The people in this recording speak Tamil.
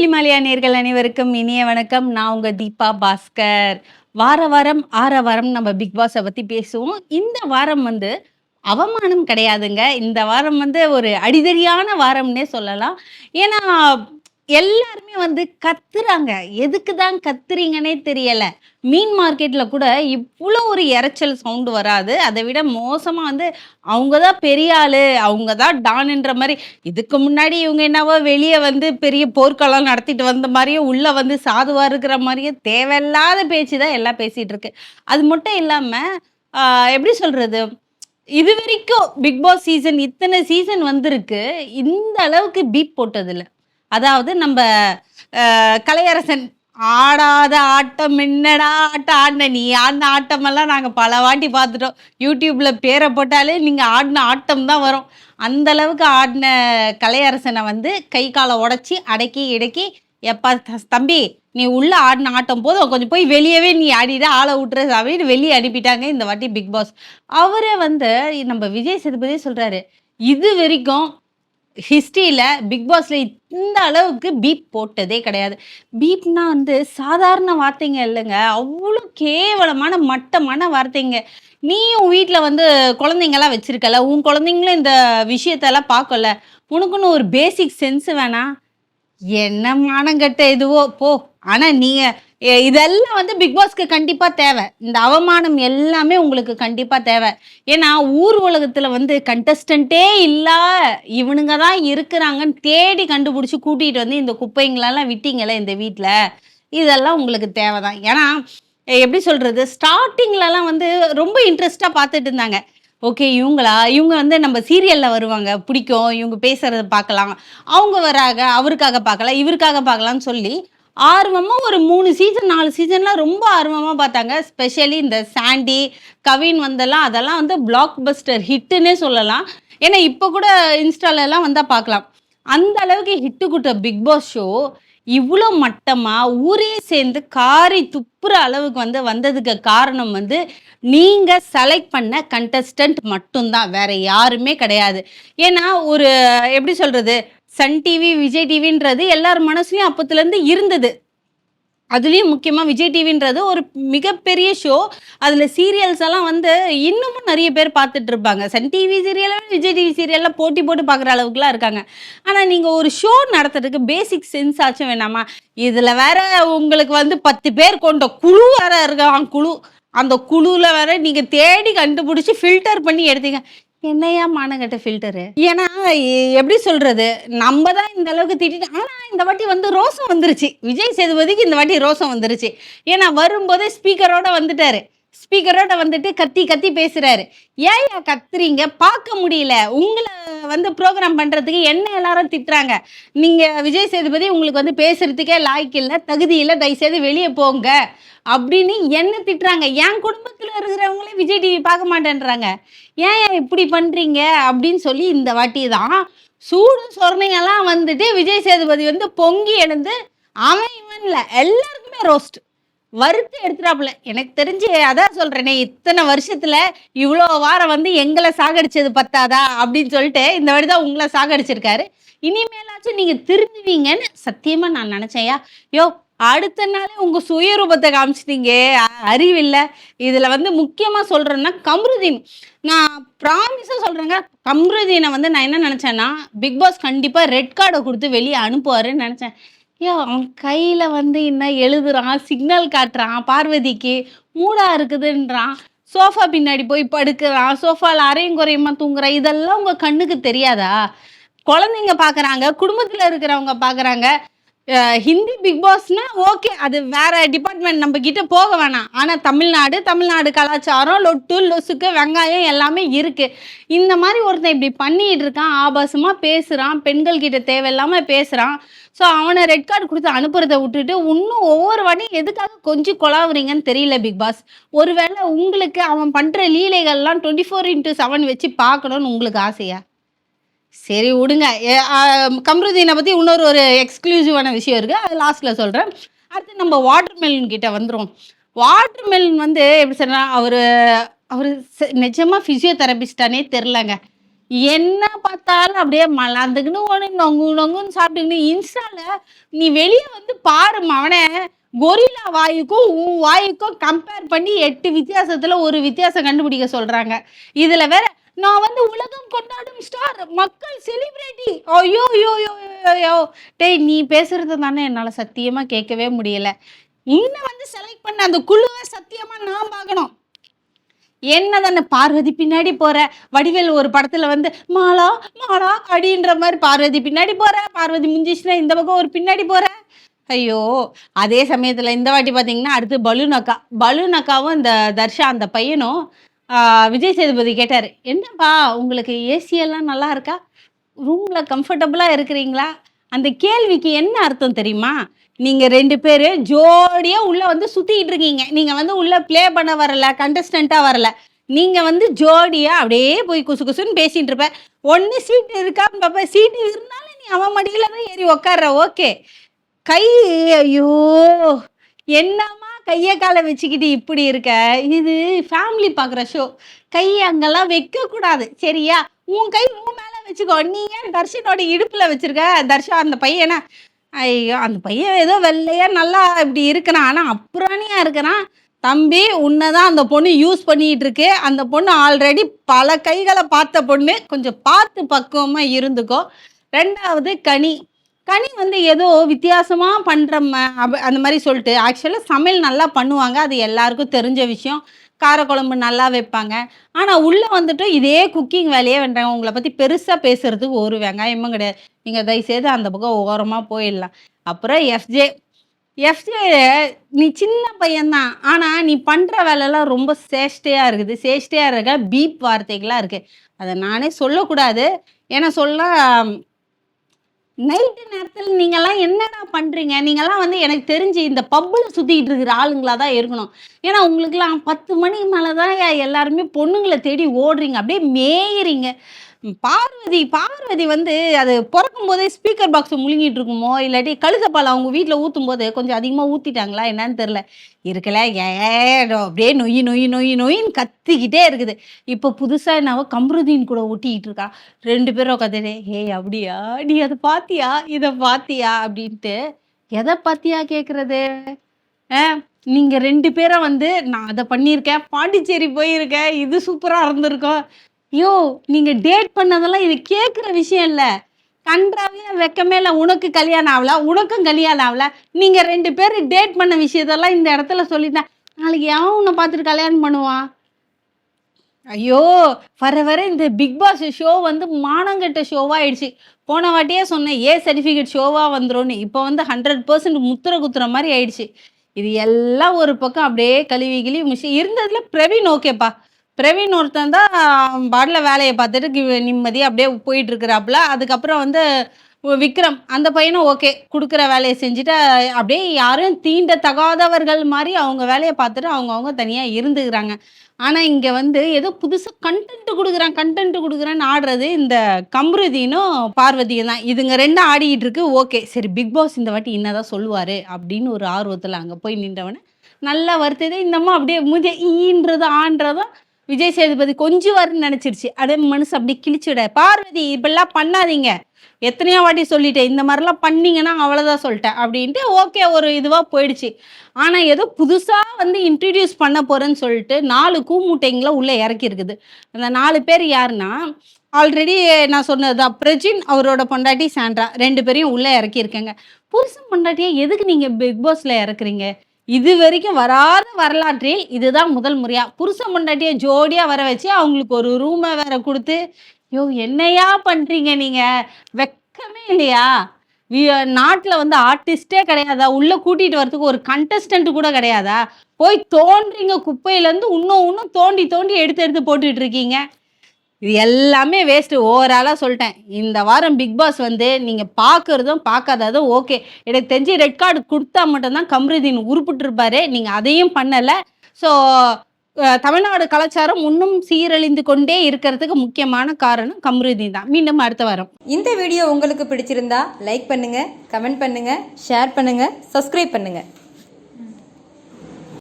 விழிமாலியா நேர்கள் அனைவருக்கும் இனிய வணக்கம். நான் உங்க தீபா பாஸ்கர். வார வாரம் ஆற வாரம் நம்ம பிக் பாஸை பத்தி பேசுவோம். இந்த வாரம் வந்து அவமானம் கிடையாதுங்க. இந்த வாரம் வந்து ஒரு அடிதடியான வாரம்னே சொல்லலாம். ஏன்னா எல்லாருமே வந்து கத்துறாங்க. எதுக்கு தான் கத்துறீங்கன்னே தெரியல. மீன் மார்க்கெட்டில் கூட இவ்வளோ ஒரு இரைச்சல் சவுண்டு வராது. அதை விட மோசமாக வந்து அவங்க தான் பெரிய ஆள் அவங்க தான் டான்ன்ற மாதிரி. இதுக்கு முன்னாடி இவங்க என்னவோ வெளியே வந்து பெரிய போர்க்களம் நடத்திட்டு வந்த மாதிரியும் உள்ளே வந்து சாதுவாக இருக்கிற மாதிரியும் தேவையில்லாத பேச்சு தான் எல்லாம் பேசிகிட்டு இருக்கு. அது மட்டும் இல்லாமல் எப்படி சொல்கிறது இது வரைக்கும் பிக் பாஸ் சீசன் இத்தனை சீசன் வந்திருக்கு. இந்த அளவுக்கு பீப் போட்டதில்லை. அதாவது நம்ம கலையரசன் ஆடாத ஆட்டம் என்னடா ஆட்டம் ஆடின நீ ஆடின ஆட்டமெல்லாம் நாங்கள் பல வாட்டி பார்த்துட்டோம். யூடியூப்பில் பேரை போட்டாலே நீங்கள் ஆடின ஆட்டம் தான் வரும். அந்த அளவுக்கு ஆடின கலையரசனை வந்து கை காலை உடச்சி அடக்கி இடக்கி எப்பா த- தம்பி நீ உள்ளே ஆடின ஆட்டம் போதும் கொஞ்சம் போய் வெளியவே நீ ஆடிட ஆளை விட்டுற அப்படின்னு வெளியே அனுப்பிட்டாங்க இந்த வாட்டி பிக் பாஸ். அவரே வந்து நம்ம விஜய் சேதுபதி சொல்கிறாரு இது வரைக்கும் ஹிஸ்ட்ரியில் பிக் பாஸில் இந்த அளவுக்கு பீப் போட்டதே கிடையாது. பீப்னா வந்து சாதாரண வார்த்தைங்க இல்லைங்க. அவ்வளோ கேவலமான மட்டமான வார்த்தைங்க. நீயும் வீட்டில் வந்து குழந்தைங்கலாம் வச்சுருக்கல. உன் குழந்தைங்களும் இந்த விஷயத்தெல்லாம் பார்க்கல. உனக்குன்னு ஒரு பேசிக் சென்ஸ் வேணாம் என்ன மானங்கட்ட இதுவோ? போ. ஆனால் நீங்கள் இதெல்லாம் வந்து பிக் பாஸ்க்கு கண்டிப்பா தேவை. இந்த அவமானம் எல்லாமே உங்களுக்கு கண்டிப்பா தேவை. ஏன்னா ஊர் உலகத்துல வந்து கண்டஸ்டன்ட்டே இல்ல இவனுங்க தான் இருக்கிறாங்கன்னு தேடி கண்டுபிடிச்சி கூட்டிட்டு வந்து இந்த குப்பைங்களெல்லாம் விட்டீங்களே இந்த வீட்டில் இதெல்லாம் உங்களுக்கு தேவைதான். ஏன்னா எப்படி சொல்றது? ஸ்டார்டிங்லலாம் வந்து ரொம்ப இன்ட்ரெஸ்டா பார்த்துட்டு இருந்தாங்க. ஓகே இவங்களா? இவங்க வந்து நம்ம சீரியலில் வருவாங்க. பிடிக்கும். இவங்க பேசுறத பார்க்கலாம். அவங்க வராங்க அவருக்காக பார்க்கலாம். இவருக்காக பார்க்கலாம்னு சொல்லி ஆர்வமாக ஒரு மூணு சீசன் நாலு சீசன்லாம் ரொம்ப ஆர்வமாக பார்த்தாங்க. ஸ்பெஷலி இந்த சாண்டி கவின் வந்தெல்லாம் அதெல்லாம் வந்து பிளாக் பஸ்டர் ஹிட்டுன்னே சொல்லலாம். ஏன்னா இப்போ கூட இன்ஸ்டாலெல்லாம் வந்தால் பார்க்கலாம். அந்த அளவுக்கு ஹிட்டு கொடுத்த பிக் பாஸ் ஷோ இவ்வளோ மட்டமாக ஊரே சேர்ந்து காரி துப்புற அளவுக்கு வந்து வந்ததுக்கு காரணம் வந்து நீங்கள் செலக்ட் பண்ண கண்டஸ்டன்ட் மட்டும்தான். வேற யாருமே கிடையாது. ஏன்னா ஒரு எப்படி சொல்கிறது சன் டிவி விஜய் டிவின்றது எல்லார் மனசுலையும் அப்போத்துலேருந்து இருந்தது. அதுலேயும் முக்கியமாக விஜய் டிவின்றது ஒரு மிகப்பெரிய ஷோ அதில் சீரியல்ஸ் எல்லாம் வந்து இன்னமும் நிறைய பேர் பார்த்துட்டு இருப்பாங்க. சன் டிவி சீரியலை விஜய் டிவி சீரியல்லாம் போட்டி போட்டு பார்க்குற அளவுக்குலாம் இருக்காங்க. ஆனால் நீங்கள் ஒரு ஷோ நடத்துறதுக்கு பேசிக் சென்ஸ் ஆச்சும் வேணாமா? இதில் வேற உங்களுக்கு வந்து பத்து பேர் கொண்ட குழு வேற இருக்கான் குழு. அந்த குழுவில் வேற நீங்கள் தேடி கண்டுபிடிச்சி ஃபில்டர் பண்ணி எடுத்தீங்க. என்னையா மானங்கட்ட ஃபில்டரு ஏன்னா எப்படி சொல்றது? நம்ம தான் இந்த அளவுக்கு திட்டிட்டு ஆனால் இந்த வாட்டி வந்து ரோசம் வந்துருச்சு. விஜய் சேதுபதிக்கு இந்த வாட்டி ரோசம் வந்துருச்சு. ஏன்னா வரும்போதே ஸ்பீக்கரோட வந்துட்டாரு. ஸ்பீக்கரோட வந்துட்டு கத்தி கத்தி பேசுறாரு. ஏயா கத்துறீங்க? பார்க்க முடியல. உங்களை வந்து ப்ரோக்ராம் பண்றதுக்கு என்ன எல்லாரும் திட்டுறாங்க? நீங்க விஜய் சேதுபதி உங்களுக்கு வந்து பேசுறதுக்கே லாய்க்கு இல்லை தகுதி இல்லை தயவுசெய்து வெளியே போங்க. அப்படின்னு என்ன திட்டுறாங்க? என் குடும்பத்தில் இருக்கிறவங்களே விஜய் டிவி பார்க்க மாட்டேன்றாங்க. ஏன் ஏன் இப்படி பண்றீங்க? அப்படின்னு சொல்லி இந்த வாட்டி தான் சூடு சொரணையெல்லாம் வந்துட்டு விஜய் சேதுபதி வந்து பொங்கி எழுந்து அவன் இவன்ல எல்லாருக்குமே ரோஸ்ட் வறுத்து எடுத்துட்டாப்புல. எனக்கு தெரிஞ்சு அதான் சொல்றேனே இத்தனை வருஷத்துல இவ்வளோ வாரம் வந்து எங்களை சாகடிச்சது பத்தாதா அப்படின்னு சொல்லிட்டு இந்த வாட்டி தான் உங்களை சாகடிச்சிருக்காரு. இனிமேலாச்சும் நீங்க திருந்துவீங்கன்னு சத்தியமா நான் நினைச்சேன்யா யோ அடுத்த நாளே உங்க சுயரூபத்தை காமிச்சிட்டீங்க. அறிவில்லை. இதில் இதுல வந்து முக்கியமா சொல்றேன்னா கம்ருதீன். நான் ப்ராமிஸா சொல்றேங்க கம்ருதீனை வந்து நான் என்ன நினைச்சேன்னா பிக் பாஸ் கண்டிப்பா ரெட் கார்டை கொடுத்து வெளியே அனுப்புவாருன்னு நினைச்சேன். ஐயோ அவன் கையில வந்து என்ன எழுதுறான் சிக்னல் காட்டுறான் பார்வதிக்கு மூடா இருக்குதுன்றான். சோஃபா பின்னாடி போய் படுக்கிறான் சோஃபால அரையும் குறையுமா தூங்குறான் இதெல்லாம் உங்க கண்ணுக்கு தெரியாதா? குழந்தைங்க பார்க்குறாங்க குடும்பத்துல இருக்கிறவங்க பார்க்குறாங்க ஹிந்தி பிக் பாஸ்னா ஓகே அது வேற டிபார்ட்மெண்ட் நம்ம கிட்ட போக வேணாம். ஆனால் தமிழ்நாடு தமிழ்நாடு கலாச்சாரம் லொட்டு லொசுக்கு வெங்காயம் எல்லாமே இருக்கு. இந்த மாதிரி ஒருத்தன் இப்படி பண்ணிட்டு இருக்கான் ஆபாசமாக பேசுகிறான் பெண்கள் கிட்ட தேவையில்லாமல் பேசுகிறான் ஸோ அவனை ரெட் கார்டு கொடுத்து அனுப்புறதை விட்டுட்டு இன்னும் ஒவ்வொரு வாட்டியும் எதுக்காக கொஞ்சம் கொலாவுறீங்கன்னு தெரியல பிக் பாஸ் ஒருவேளை உங்களுக்கு அவன் பண்ற லீலைகள்லாம் டுவெண்ட்டி ஃபோர் இன்ட்டு செவன் வச்சு பார்க்கணும்னு உங்களுக்கு ஆசையா? சரி விடுங்க. கம்ருதீனை பற்றி இன்னொரு ஒரு எக்ஸ்க்ளூசிவான விஷயம் இருக்குது அது லாஸ்ட்டில் சொல்கிறேன் அடுத்து நம்ம வாட்டர் மெலன் கிட்ட வந்துடும் வாட்டர் மெலன் வந்து எப்படி சொல்கிறேன் அவர் அவர் நிஜமாக ஃபிசியோதெரபிஸ்டானே தெரிலங்க. என்ன பார்த்தாலும் அப்படியே மலாந்துக்குன்னு ஒன்று நொங்கு நொங்குன்னு சாப்பிட்டுக்கின்னு இன்ஸ்டால நீ வெளியே வந்து பாரு அவனை கொரில்லா வாயுக்கும் உன் வாயுக்கும் கம்பேர் பண்ணி எட்டு வித்தியாசத்துல ஒரு வித்தியாசம் கண்டுபிடிக்க சொல்றாங்க. இதுல வேற நான் வந்து உலகம் கொண்டாடும் ஸ்டார் மக்கள் செலிபிரிட்டி ஐயோ ஐயோ ஐயோ டேய் நீ பேசுறது தானே என்னால சத்தியமா கேட்கவே முடியல. இன்னும் வந்து செலக்ட் பண்ண அந்த குழுவை சத்தியமா நான் பார்க்கணும். என்ன தானே பார்வதி பின்னாடி போற? வடிவேல் ஒரு படத்துல வந்து மாலா மாலா அப்படின்ற மாதிரி பார்வதி பின்னாடி போற? பார்வதி முஞ்சிச்சுன்னா இந்த பக்கம் ஒரு பின்னாடி போற? ஐயோ அதே சமயத்துல இந்த வாட்டி பாத்தீங்கன்னா அடுத்து பலூன் அக்கா. பலூன் அக்காவும் இந்த தர்ஷா அந்த பையனும் விஜய் சேதுபதி கேட்டார் என்னப்பா உங்களுக்கு ஏசி எல்லாம் நல்லா இருக்கா? ரூம்ல கம்ஃபர்டபுளா இருக்கிறீங்களா? அந்த கேள்விக்கு என்ன அர்த்தம் தெரியுமா? நீங்கள் ரெண்டு பேர் ஜோடியாக உள்ளே வந்து சுற்றிக்கிட்டு இருக்கீங்க. நீங்கள் வந்து உள்ளே ப்ளே பண்ண வரல கண்டஸ்டண்ட்டாக வரல. நீங்கள் வந்து ஜோடியாக அப்படியே போய் குசு குசுன்னு பேசிட்டு இருப்பேன் ஒன்று சீட்டு இருக்கான்னு பார்ப்பேன் சீட்டு இருந்தாலும் நீ அவன் மடியில் தான் ஏறி உக்காடுற ஓகே கை ஐயோ என்னம்மா கையை காலை வச்சுக்கிட்டு இப்படி இருக்க? இது ஃபேமிலி பார்க்குற ஷோ கை அங்கெல்லாம் வைக்கக்கூடாது. சரியா? உன் கை உன் மேலே வச்சுக்கோ. நீ ஏன் தர்ஷனோட இடுப்பில் வச்சுருக்க? தர்ஷா அந்த பையனை? ஐயோ அந்த பையன் ஏதோ வெள்ளையா நல்லா இப்படி இருக்கிறான். ஆனா அப்புறாணியா இருக்கிறான். தம்பி உன்னைதான் அந்த பொண்ணு யூஸ் பண்ணிட்டு இருக்கு அந்த பொண்ணு ஆல்ரெடி பல கைகளை பார்த்த பொண்ணு. கொஞ்சம் பார்த்து பக்குவமா இருந்துக்கோ. ரெண்டாவது கனி. கனி வந்து ஏதோ வித்தியாசமா பண்ற ம- அந்த மாதிரி சொல்லிட்டு. ஆக்சுவலாக சமையல் நல்லா பண்ணுவாங்க. அது எல்லாருக்கும் தெரிஞ்ச விஷயம். காரக்குழம்பு நல்லா வைப்பாங்க. ஆனால் உள்ளே வந்துட்டு இதே குக்கிங் வேலையே வேண்டாங்க உங்களை பற்றி பெருசாக பேசுகிறதுக்கு ஒரு வெங்காயமும் கிடையாது. நீங்கள் தயவுசெய்து அந்த பக்கம் ஓரமாக போயிடலாம். அப்புறம் எஃப்ஜே எஃப்ஜே நீ சின்ன பையன்தான். ஆனால் நீ பண்ணுற வேலைலாம் ரொம்ப சேஷ்டையாக இருக்குது. சேஷ்டையாக இருக்க பீப் வார்த்தைகளாக இருக்குது அதை நானே சொல்லக்கூடாது. ஏன்னா சொல்ல நைட்டு நேரத்தில் நீங்கெல்லாம் என்னடா பண்ணுறீங்க நீங்கள்லாம் வந்து எனக்கு தெரிஞ்சு இந்த பப்பில் சுற்றிக்கிட்டு இருக்கிற ஆளுங்களா தான் இருக்கணும். ஏன்னா உங்களுக்குலாம் பத்து மணி மேலே தான் எல்லாருமே பொண்ணுங்களை தேடி ஓடுறீங்க. அப்படியே மேயிறீங்க. பார்வதி பார்வதி வந்து அது பிறக்கும் போதே ஸ்பீக்கர் பாக்ஸ் முழுங்கிட்டு இருக்குமோ இல்லாட்டி கழுதப்பால் அவங்க வீட்டில் ஊற்றும் போது கொஞ்சம் அதிகமாக ஊற்றிட்டாங்களா என்னன்னு தெரில இருக்கல ஏடோ அப்படியே நொய் நொய் நொய் நொயின்னு கத்திக்கிட்டே இருக்குது. இப்போ புதுசாக என்னவோ கம்ருதீன் கூட ஒட்டிக்கிட்டு இருக்கா ரெண்டு பேரும் உட்காந்துட்டு ஏய் அப்படியா? நீ அதை பாத்தியா? இதை பாத்தியா? அப்படின்ட்டு எதை பாத்தியா கேட்குறது ஆ நீங்கள் ரெண்டு பேரும் வந்து நான் அதை பண்ணியிருக்கேன். பாண்டிச்சேரி போயிருக்கேன். இது சூப்பராக இருந்திருக்கும். ஐயோ நீங்க டேட் பண்ணதெல்லாம் இது கேட்குற விஷயம் இல்லை. கன்றாவே வெக்கமே இல்லை உனக்கு கல்யாணம் ஆகல உனக்கும் கல்யாணம் ஆகல. நீங்கள் ரெண்டு பேர் டேட் பண்ண விஷயத்தெல்லாம் இந்த இடத்துல சொல்லிட்டேன் நாளைக்கு ஏன் உன்னை பார்த்துட்டு கல்யாணம் பண்ணுவான் ஐயோ வர வர இந்த பிக் பாஸ் ஷோ வந்து மானங்கட்ட ஷோவாக ஆயிடுச்சு. போன வாட்டியே சொன்னேன் ஏ சர்டிஃபிகேட் ஷோவாக வந்துரும்னு. இப்போ வந்து ஹண்ட்ரட் பர்சன்ட் முத்திர குத்துற மாதிரி ஆயிடுச்சு. இது எல்லாம் ஒரு பக்கம் அப்படியே கழுவி கிளி மிஷி இருந்ததில் பிரவீன் ஓகேப்பா பிரவீன் ஒருத்தன் தான் பாட்டில் வேலையை பார்த்துட்டு கி- அப்படியே போயிட்டு இருக்கிறாப்புல. அதுக்கப்புறம் வந்து விக்ரம் அந்த பையனும் ஓகே. கொடுக்குற வேலையை செஞ்சுட்டு அப்படியே யாரும் தீண்ட தகாதவர்கள் மாதிரி அவங்க வேலையை பார்த்துட்டு அவங்கவுங்க தனியாக இருந்துக்கிறாங்க. ஆனால் இங்கே வந்து ஏதோ புதுசாக கண்டென்ட் கொடுக்குறான் கண்டென்ட் கொடுக்குறான்னு ஆடுறது இந்த கம்ருதீனும் பார்வதியும் தான். இதுங்க ரெண்டும் ஆடிக்கிட்டு இருக்கு ஓகே. சரி பிக் பாஸ் இந்த வாட்டி என்னதான் சொல்லுவார் அப்படின்னு ஒரு ஆர்வத்தில் அங்கே போய் நின்றவனே நல்லா வருத்தது. இந்தம்மா அப்படியே மூஞ்ச ஈன்றதும் ஆன்றதும் விஜய் சேதுபதி கொஞ்சம் வரும்னு நினச்சிருச்சு. அதே மனசு அப்படி கிழிச்சுட பார்வதி இப்படிலாம் பண்ணாதீங்க. எத்தனையோ வாட்டி சொல்லிட்டேன் இந்த மாதிரிலாம் பண்ணீங்கன்னா அவ்வளோதான் சொல்லிட்டேன் அப்படின்ட்டு ஓகே ஒரு இதுவாக போயிடுச்சு. ஆனால் ஏதோ புதுசாக வந்து இன்ட்ரடியூஸ் பண்ண போகிறேன்னு சொல்லிட்டு நாலு கூமுட்டைங்களை உள்ளே இறக்கியிருக்குது. அந்த நாலு பேர் யாருன்னா ஆல்ரெடி நான் சொன்னதுதான் பிரஜின் அவரோட பொண்டாட்டி சாண்ட்ரா. ரெண்டு பேரையும் உள்ளே இறக்கியிருக்கேங்க. புருஷன் பொண்டாட்டியை எதுக்கு நீங்கள் பிக் பாஸில் இறக்குறீங்க? இது வரைக்கும் வராத வரலாற்றில் இதுதான் முதல் முறையா. புருஷன் முண்டாட்டியை ஜோடியாக வர வச்சு அவங்களுக்கு ஒரு ரூமை வேற கொடுத்து யோ என்னையா பண்ணுறீங்க நீங்கள் வெக்கமே இல்லையா? நாட்டில் வந்து ஆர்டிஸ்டே கிடையாதா? உள்ளே கூட்டிகிட்டு வரதுக்கு ஒரு கண்டஸ்டன்ட் கூட கிடையாதா? போய் தோன்றீங்க குப்பையிலேருந்து இன்னும் இன்னும் தோண்டி தோண்டி எடுத்து எடுத்து போட்டுட்டு இருக்கீங்க. இது எல்லாமே வேஸ்ட்டு ஓவராலாக சொல்லிட்டேன். இந்த வாரம் பிக் பாஸ் வந்து நீங்கள் பார்க்குறதும் பார்க்காததும் ஓகே எனக்கு தெரிஞ்சு ரெட் கார்டு கொடுத்தா மட்டும்தான் கம்ருதீன் உருப்பிட்டுருப்பாரு. நீங்கள் அதையும் பண்ணலை. ஸோ தமிழ்நாடு கலாச்சாரம் இன்னும் சீரழிந்து கொண்டே இருக்கிறதுக்கு முக்கியமான காரணம் கம்ருதீன் தான். மீண்டும் அடுத்த வாரம். இந்த வீடியோ உங்களுக்கு பிடிச்சிருந்தா லைக் பண்ணுங்கள் கமெண்ட் பண்ணுங்கள் ஷேர் பண்ணுங்கள் சப்ஸ்கிரைப் பண்ணுங்கள்